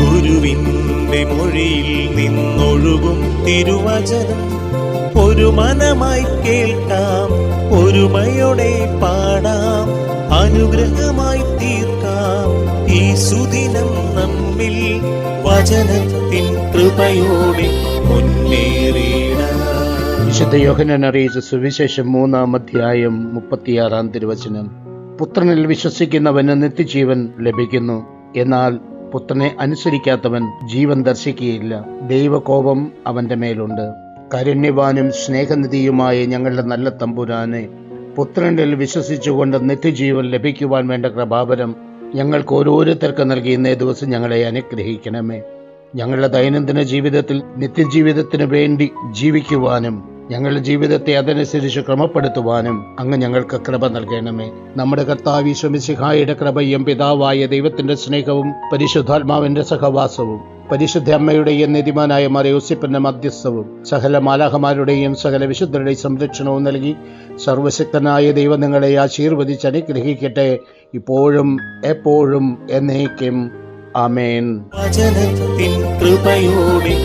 ഗുരുവിന്റെ മൊഴിയിൽ നിന്നൊഴുകും തിരുവചനം. ഒരു മനമായി കേൾക്കാം ഒരുമയോടെ പാടാം അനുഗ്രഹമായി തീർക്കാം. ഈ സുദിനം നമ്മിൽ വചനത്തിൻ കൃപയോടെ മുന്നേറിയിടാം വിശുദ്ധ യോഹനൻ അറിയിച്ച സുവിശേഷം മൂന്നാം അധ്യായം മുപ്പത്തിയാറാം തിരുവചനം. പുത്രനിൽ വിശ്വസിക്കുന്നവന് നിത്യജീവൻ ലഭിക്കുന്നു. എന്നാൽ പുത്രനെ അനുസരിക്കാത്തവൻ ജീവൻ ദർശിക്കുകയില്ല. ദൈവകോപം അവന്റെ മേലുണ്ട്. കരുണ്യവാനും സ്നേഹനിധിയുമായ ഞങ്ങളുടെ നല്ല തമ്പുരാനെ പുത്രനിൽ വിശ്വസിച്ചുകൊണ്ട് നിത്യജീവൻ ലഭിക്കുവാൻ വേണ്ട കൃപാപരം ഞങ്ങൾക്ക് ഓരോരുത്തർക്ക് നൽകി ഇന്നേ ദിവസം ഞങ്ങളെ അനുഗ്രഹിക്കണമേ. ഞങ്ങളുടെ ദൈനംദിന ജീവിതത്തിൽ നിത്യജീവിതത്തിന് വേണ്ടി ജീവിക്കുവാനും ഞങ്ങളുടെ ജീവിതത്തെ അതനുസരിച്ച് ക്രമപ്പെടുത്തുവാനും അങ്ങ് ഞങ്ങൾക്ക് കൃപ നൽകണമേ. നമ്മുടെ കർത്താവ് ഈശ്വമിസിഹായുടെ കൃപയും പിതാവായ ദൈവത്തിന്റെ സ്നേഹവും പരിശുദ്ധാത്മാവിന്റെ സഹവാസവും പരിശുദ്ധ അമ്മയുടെയും നിധിമാനായ മറിയോസിപ്പന്റെ മധ്യസ്ഥവും സകല മാലാഹമാരുടെയും സകല വിശുദ്ധരുടെയും സംരക്ഷണവും നൽകി സർവശക്തനായ ദൈവം നിങ്ങളെ ആശീർവദിച്ച് അനുഗ്രഹിക്കട്ടെ. ഇപ്പോഴും എപ്പോഴും എന്നേക്കും. ആമേൻ. കൃപയോടെ